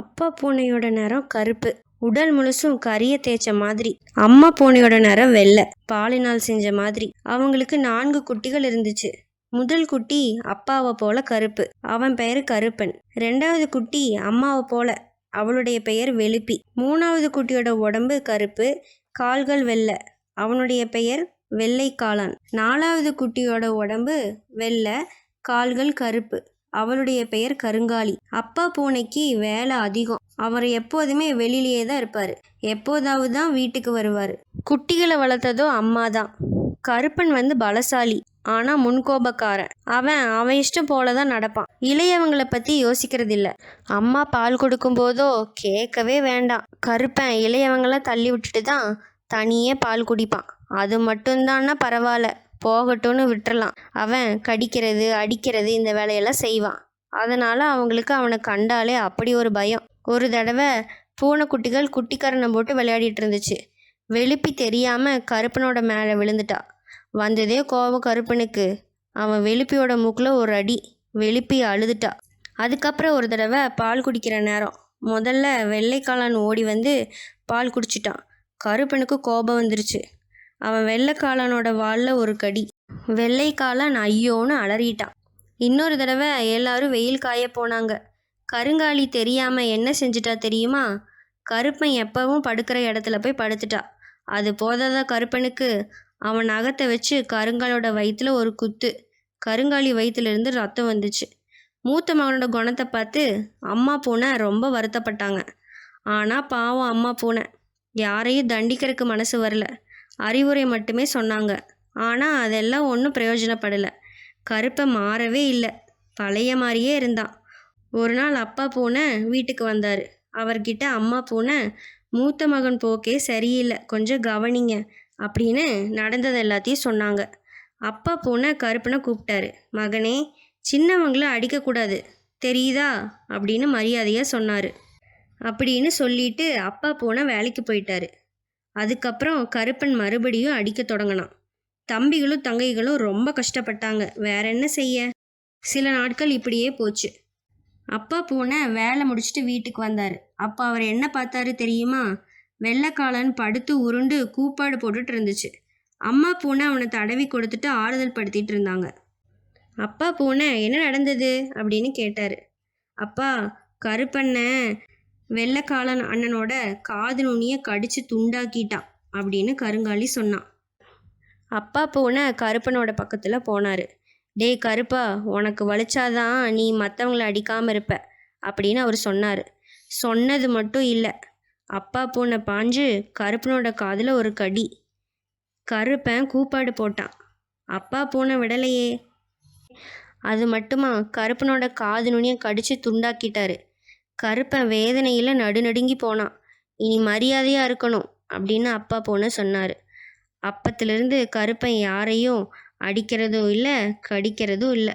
அப்பா பூனையோட நிறம் கருப்பு. உடல் முழுசும் கரிய தேய்ச்ச மாதிரி. அம்மா பூனையோட நிறம் வெள்ளை. பாலினால் செஞ்ச மாதிரி. அவங்களுக்கு நான்கு குட்டிகள் இருந்துச்சு. முதல் குட்டி அப்பாவை போல கருப்பு. அவன் பெயர் கருப்பன். ரெண்டாவது குட்டி அம்மாவை போல. அவளுடைய பெயர் வெளுப்பி. மூணாவது குட்டியோட உடம்பு கருப்பு. கால்கள் வெள்ளை. அவனுடைய பெயர் வெள்ளை காளான் நாலாவது குட்டியோட உடம்பு வெள்ளை. கால்கள் கருப்பு. அவளுடைய பெயர் கருங்காலி. அப்பா பூனைக்கு வேலை அதிகம். அவர் எப்போதுமே வெளியிலேயே தான் இருப்பார். எப்போதாவது தான் வீட்டுக்கு வருவார். குட்டிகளை வளர்த்ததோ அம்மா தான். கருப்பன் வந்து பலசாலி. ஆனால் முன்கோபக்காரன். அவன் அவன் இஷ்டம் போல தான் நடப்பான். இளையவங்களை பற்றி யோசிக்கிறதில்ல. அம்மா பால் கொடுக்கும் போதோ கேட்கவே வேண்டாம். கருப்பன் இளையவங்களை தள்ளி விட்டுட்டு தான் தனியே பால் குடிப்பான். அது மட்டும்தான்னா பரவாயில்ல. போகட்டும்னு விட்டுறலாம். அவன் கடிக்கிறது அடிக்கிறது இந்த வேலையெல்லாம் செய்வான். அதனால் அவங்களுக்கு அவனை கண்டாலே அப்படி ஒரு பயம். ஒரு தடவை பூனைக்குட்டிகள் குட்டிக்கரணம் போட்டு விளையாடிட்டு இருந்துச்சு. வெளுப்பி தெரியாமல் கருப்பனோட மேலே விழுந்துட்டா. வந்ததே கோபம் கருப்பனுக்கு. அவன் வெளுப்பியோட மூக்கில் ஒரு அடி. வெளுப்பி அழுதுட்டா. அதுக்கப்புறம் ஒரு தடவை பால் குடிக்கிற நேரம். முதல்ல வெள்ளைக்காளான் ஓடி வந்து பால் குடிச்சிட்டான். கருப்பனுக்கு கோபம் வந்துருச்சு. அவன் வெள்ளைக்காலனோட வாளில் ஒரு கடி. வெள்ளைக்காலன் ஐயோன்னு அலறிட்டான். இன்னொரு தடவை எல்லாரும் வெயில் காய போனாங்க. கருங்காலி தெரியாமல் என்ன செஞ்சிட்டா தெரியுமா? கருப்பன் எப்பவும் படுக்கிற இடத்துல போய் படுத்துட்டா. அது போதாத கருப்பனுக்கு. அவன் நகத்தை வச்சு கருங்காலோட வயிற்றுல ஒரு குத்து. கருங்காலி வயிற்றுலேருந்து ரத்தம் வந்துச்சு. மூத்த மகனோட குணத்தை பார்த்து அம்மா பூனை ரொம்ப வருத்தப்பட்டாங்க. ஆனால் பாவம் அம்மா பூனை. யாரையும் தண்டிக்கிறதுக்கு மனசு வரல. அறிவுரை மட்டுமே சொன்னாங்க. ஆனால் அதெல்லாம் ஒன்றும் பிரயோஜனப்படலை. கருப்பை மாறவே இல்லை. பழைய மாதிரியே இருந்தான் ஒரு நாள் அப்பா பூனை வீட்டுக்கு வந்தார். அவர்கிட்ட அம்மா பூனை மூத்த மகன் போக்கே சரியில்லை. கொஞ்சம் கவனிங்க. அப்படின்னு நடந்தது எல்லாத்தையும் சொன்னாங்க. அப்பா பூனை கருப்பனை கூப்பிட்டாரு. மகனே சின்னவங்கள அடிக்கக்கூடாது. தெரியுதா? அப்படின்னு மரியாதையாக சொன்னார். அப்படின்னு சொல்லிட்டு அப்பா பூனை வேலைக்கு போயிட்டாரு. அதுக்கப்புறம் கருப்பன் மறுபடியும் அடிக்க தொடங்கினான். தம்பிகளும் தங்கைகளும் ரொம்ப கஷ்டப்பட்டாங்க. வேற என்ன செய்ய? சில நாட்கள் இப்படியே போச்சு. அப்பா பூனை வேலை முடிச்சுட்டு வீட்டுக்கு வந்தார். அப்போ அவர் என்ன பார்த்தாரு தெரியுமா? வெள்ளைக்காலன் படுத்து உருண்டு கூப்பாடு போட்டுட்டு இருந்துச்சு. அம்மா பூனை அவனை தடவி கொடுத்துட்டு ஆறுதல் படுத்திட்டு இருந்தாங்க. அப்பா பூனை என்ன நடந்தது? அப்படின்னு கேட்டார். அப்பா கருப்பண்ண வெள்ளைக்காலன் அண்ணனோட காது நுனியை கடிச்சு துண்டாக்கிட்டான் அப்படின்னு கருங்காலி சொன்னான் அப்பா பூனை கருப்பனோட பக்கத்தில் போனார். டேய் கருப்பா உனக்கு வலிச்சாதான் நீ மற்றவங்கள அடிக்காமல் இருப்ப அப்படின்னு அவர் சொன்னார். சொன்னது மட்டும் இல்லை அப்பா பூனை பாஞ்சு கருப்பனோட காதில் ஒரு கடி. கருப்பன் கூப்பாடு போட்டான். அப்பா பூனை விடலையே. அது மட்டுமா கருப்பனோட காது நுனியை கடிச்சு துண்டாக்கிட்டாரு. கருப்பன் வேதனையில் நடுநடுங்கி போனான் இனி மரியாதையாக இருக்கணும் அப்படின்னு அப்பா பூனை சொன்னார். அப்பத்திலிருந்து கருப்பன் யாரையும் அடிக்கிறதும் இல்லை கடிக்கிறதும் இல்லை.